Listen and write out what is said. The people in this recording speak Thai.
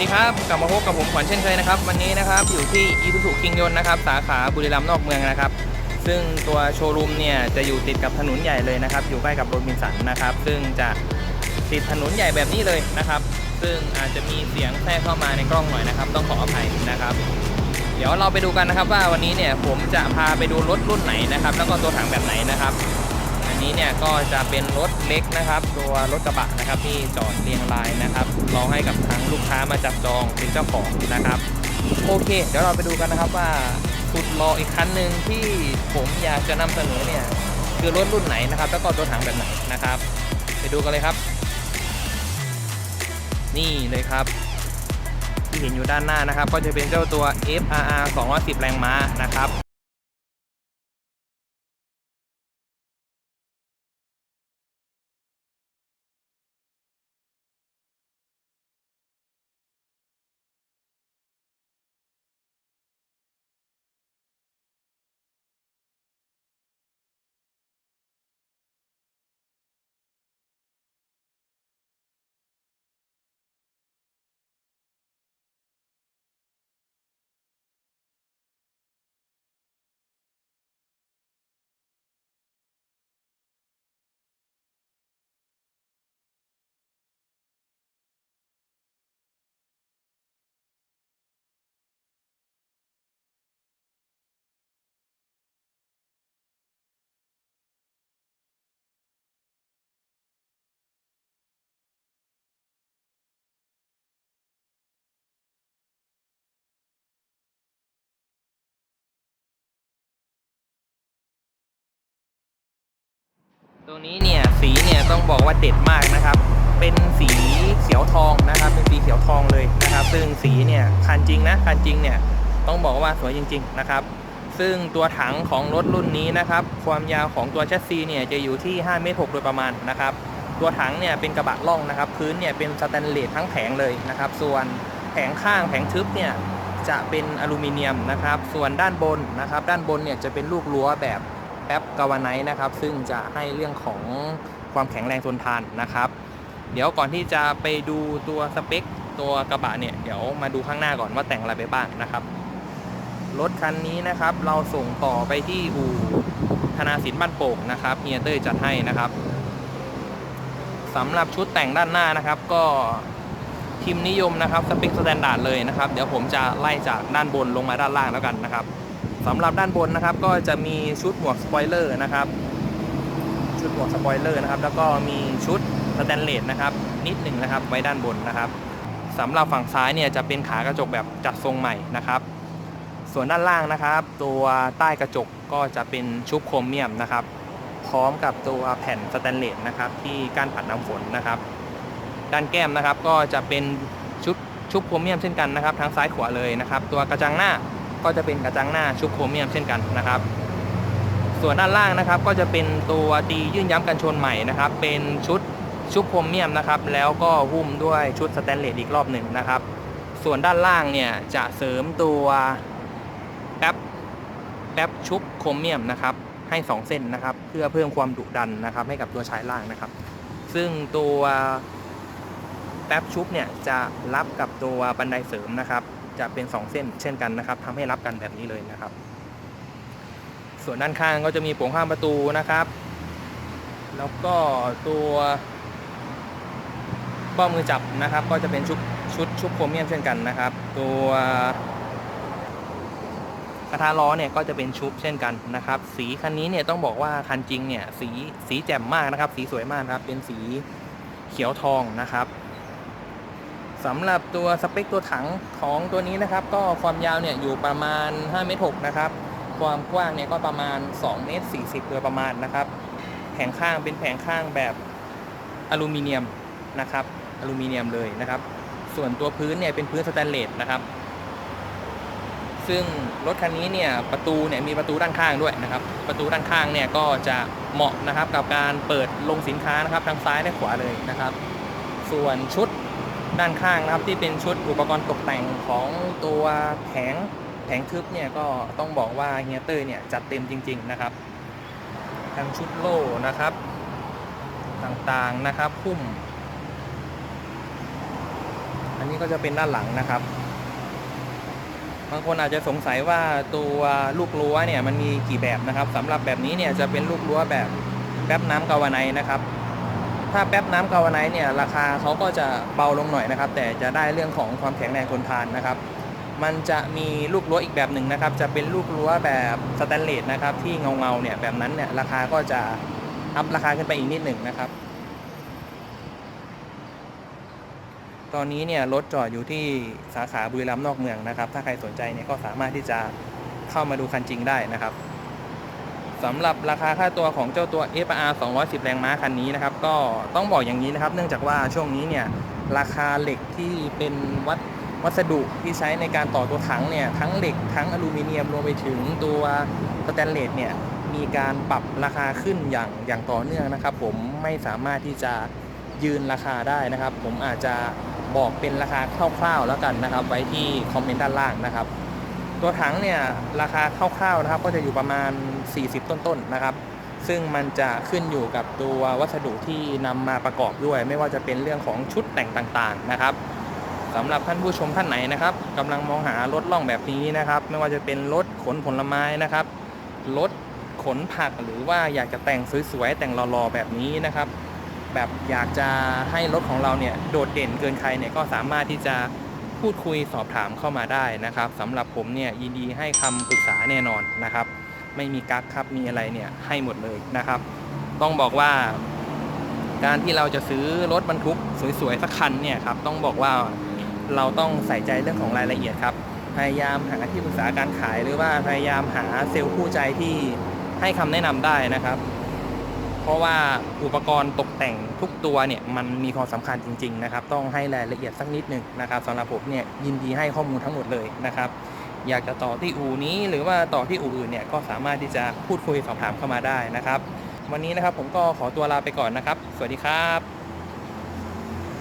ดีครับกลับมาพบกับผมขวัญเช่นเคยนะครับ วันนี้นะครับอยู่ที่อีซูซูคิงยนนะครับ สาขาบุรีรัมย์นอกเมืองนะครับ ซึ่งตัวโชว์รูมเนี่ยจะอยู่ติดกับถนนใหญ่เลยนะครับ อยู่ใกล้กับโรบินสันนะครับ ซึ่งจะติดถนนใหญ่แบบนี้เลยนะครับ ซึ่งอาจจะมีเสียงแทรกเข้ามาในกล้องหน่อยนะครับ ต้องขออภัยนะครับ เดี๋ยวเราไปดูกันนะครับว่าวันนี้เนี่ยผมจะพาไปดูรถรุ่นไหนนะครับ แล้วก็ตัวถังแบบไหนนะครับอันนี้เนี่ยก็จะเป็นรถเล็กนะครับ ตัวรถกระบะนะครับที่จอดเรียงรายนะครับ รอให้กับทางลูกค้ามาจับจองเป็นเจ้าของนะครับ โอเค เดี๋ยวเราไปดูกันนะครับว่าสุดรออีกคันหนึ่งที่ผมอยากจะนำเสนอเนี่ยคือรถรุ่นไหนนะครับ แล้วก็ตัวถังแบบไหนนะครับ ไปดูกันเลยครับ นี่เลยครับ ที่เห็นอยู่ด้านหน้านะครับ ก็จะเป็นเจ้าตัว FRR 210 แรงม้านะครับ ตัวนี้เนี่ยสีเนี่ยต้องบอกว่าเด็ดมากนะครับ เป็นสีเขียวทองนะครับ เป็นสีเขียวทองเลยนะครับ ซึ่งสีเนี่ยคันจริงนะคันจริงเนี่ยต้องบอกว่าสวยจริง ๆ นะครับซึ่งตัวถังของรถรุ่นนี้นะครับ ความยาวของตัวแชสซีเนี่ยจะอยู่ที่5เมตร6โดยประมาณนะครับ ตัวถังเนี่ยเป็นกระบะล่องนะครับ พื้นเนี่ยเป็นสแตนเลสทั้งแผงเลยนะครับ ส่วนแผงข้างแผงทึบเนี่ยจะเป็นอลูมิเนียมนะครับ ส่วนด้านบนนะครับ ด้านบนเนี่ยจะเป็นลูกรั้วแบบ แป๊บกาวาไนท์นะครับ ซึ่งจะให้เรื่องของความแข็งแรงทนทานนะครับ เดี๋ยวก่อนที่จะไปดูตัวสเปค ตัวกระบะเนี่ย เดี๋ยวมาดูข้างหน้าก่อนว่าแต่งอะไรไปบ้างนะครับ รถคันนี้นะครับ เราส่งต่อไปที่อู่ธนาสินบ้านโป่งนะครับเฮียเต้ยจัดให้นะครับสำหรับชุดแต่งด้านหน้านะครับ ก็พิมนิยมนะครับสเปคสแตนดาร์ดเลยนะครับ เดี๋ยวผมจะไล่จากด้านบนลงมาด้านล่างแล้วกันนะครับ สำหรับด้านบนนะครับก็จะมีชุดหมวกสปอยเลอร์นะครับ ชุดหมวกสปอยเลอร์นะครับ แล้วก็มีชุดสแตนเลสนะครับนิดหนึ่งนะครับไว้ด้านบนนะครับสำหรับฝั่งซ้ายเนี่ยจะเป็นขากระจกแบบจัดทรงใหม่นะครับ ส่วนด้านล่างนะครับ ตัวใต้กระจกก็จะเป็นชุบโครเมียมนะครับ พร้อมกับตัวแผ่นสแตนเลสนะครับที่กั้นผัดน้ำฝนนะครับ ด้านแก้มนะครับก็จะเป็นชุดชุบโครเมียมเช่นกันนะครับ ทั้งซ้ายขวาเลยนะครับ ตัวกระจังหน้า ก็จะเป็นกระจังหน้าชุบโครเมียมเช่นกันนะครับ ส่วนด้านล่างนะครับก็จะเป็นตัวตียื่นย้ำกันชนใหม่นะครับ เป็นชุดชุบโครเมียมนะครับ แล้วก็หุ้มด้วยชุดสแตนเลสอีกรอบหนึ่งนะครับ ส่วนด้านล่างเนี่ยจะเสริมตัวแป๊บแป๊บชุบโครเมียมนะครับ ให้ 2 เส้นนะครับ เพื่อเพิ่มความดุดันนะครับ ให้กับตัวชายล่างนะครับ ซึ่งตัวแป๊บชุบเนี่ยจะรับกับตัวบันไดเสริมนะครับ จะเป็น 2 เส้นเช่นกันนะครับทำให้รับกันแบบนี้เลยนะครับ ส่วนด้านข้างก็จะมีโป่งข้างประตูนะครับ แล้วก็ตัวเบ้ามือจับนะครับ ก็จะเป็นชุดชุดชุบโครเมียมเช่นกันนะครับ ตัวกระทะล้อเนี่ยก็จะเป็นชุบเช่นกันนะครับ สีคันนี้เนี่ยต้องบอกว่าคันจริงเนี่ยสีสีแจ่มมากนะครับ สีสวยมากนะครับ เป็นสีเขียวทองนะครับ สำหรับตัวสเปคตัวถังของตัวนี้นะครับ ก็ความยาวเนี่ยอยู่ประมาณ5เมตร6นะครับ ความกว้างเนี่ยก็ประมาณ2เมตร40โดยประมาณนะครับ แผงข้างเป็นแผงข้างแบบอลูมิเนียมนะครับ อลูมิเนียมเลยนะครับ ส่วนตัวพื้นเนี่ยเป็นพื้นสแตนเลสนะครับ ซึ่งรถคันนี้เนี่ยประตูเนี่ยมีประตูด้านข้างด้วยนะครับ ประตูด้านข้างเนี่ยก็จะเหมาะนะครับกับการเปิดลงสินค้านะครับทางซ้ายและขวาเลยนะครับ ส่วนชุด ด้านข้างนะครับที่เป็นชุดอุปกรณ์ตกแต่งของตัวแผงแผงทึบเนี่ยก็ต้องบอกว่าเฮียเตอร์เนี่ยจัดเต็มจริง ๆนะครับทั้งชุดโล่นะครับต่างๆนะครับพุ่ม อันนี้ก็จะเป็นด้านหลังนะครับบางคนอาจจะสงสัยว่าตัวลูกรั้วเนี่ยมันมีกี่แบบนะครับสำหรับแบบนี้เนี่ยจะเป็นลูกรั้วแบบแป๊บน้ำกาวไนนะครับ ถ้าแป๊บน้ำกาวไนท์เนี่ยราคาเขาก็จะเบาลงหน่อยนะครับ แต่จะได้เรื่องของความแข็งแรงทนทานนะครับ มันจะมีลูกรั้วอีกแบบหนึ่งนะครับ จะเป็นลูกรั้วแบบสแตนเลสนะครับ ที่เงาเงาเนี่ยแบบนั้นเนี่ยราคาก็จะอัพราคาขึ้นไปอีกนิดหนึ่งนะครับ ตอนนี้เนี่ยรถจอดอยู่ที่สาขาบุรีรัมย์นอกเมืองนะครับ ถ้าใครสนใจเนี่ยก็สามารถที่จะเข้ามาดูคันจริงได้นะครับ สำหรับราคาค่าตัวของเจ้าตัว FR 210 แรงม้าคันนี้นะครับ ก็ต้องบอกอย่างนี้นะครับ เนื่องจากว่าช่วงนี้เนี่ยราคาเหล็กที่เป็นวัดวัสดุที่ใช้ในการต่อตัวถังเนี่ยทั้งเหล็กทั้งอลูมิเนียมรวมไปถึงตัวสแตนเลสเนี่ยมีการปรับราคาขึ้นอย่างอย่างต่อเนื่องนะครับ ผมไม่สามารถที่จะยืนราคาได้นะครับ ผมอาจจะบอกเป็นราคาคร่าวๆแล้วกันนะครับ ไว้ที่คอมเมนต์ด้านล่างนะครับ ตัวถังเนี่ยราคาคร่าวๆนะครับก็จะอยู่ประมาณ 40 ต้นๆนะครับ ซึ่งมันจะขึ้นอยู่กับตัววัสดุที่นำมาประกอบด้วย ไม่ว่าจะเป็นเรื่องของชุดแต่งต่างๆนะครับสำหรับท่านผู้ชมท่านไหนนะครับกำลังมองหารถล่องแบบนี้นะครับ ไม่ว่าจะเป็นรถขนผลไม้นะครับรถขนผักหรือว่าอยากจะแต่งสวยๆแต่งหล่อๆแบบนี้นะครับ แบบอยากจะให้รถของเราเนี่ยโดดเด่นเกินใครเนี่ยก็สามารถที่จะ พูดคุยสอบถามเข้ามาได้นะครับสำหรับผมเนี่ยยินดีให้คำปรึกษาแน่นอนนะครับ ไม่มีกั๊กครับมีอะไรเนี่ยให้หมดเลยนะครับ ต้องบอกว่า การที่เราจะซื้อรถบรรทุกสวยๆสักคันเนี่ยครับต้องบอกว่าเราต้องใส่ใจเรื่องของรายละเอียดครับพยายามหาที่ปรึกษาการขายหรือว่าพยายามหาเซลล์คู่ใจที่ให้คำแนะนำได้นะครับ เพราะว่าอุปกรณ์ตกแต่งทุกตัวเนี่ยมันมีความสำคัญจริง ๆ นะครับ ต้องให้รายละเอียดสักนิดหนึ่งนะครับสำหรับผมเนี่ยยินดีให้ข้อมูลทั้งหมดเลยนะครับ อยากจะต่อที่อู่นี้หรือว่าต่อที่อู่อื่นเนี่ยก็สามารถที่จะพูดคุยสอบถามเข้ามาได้นะครับ วันนี้นะครับผมก็ขอตัวลาไปก่อนนะครับ สวัสดีครับ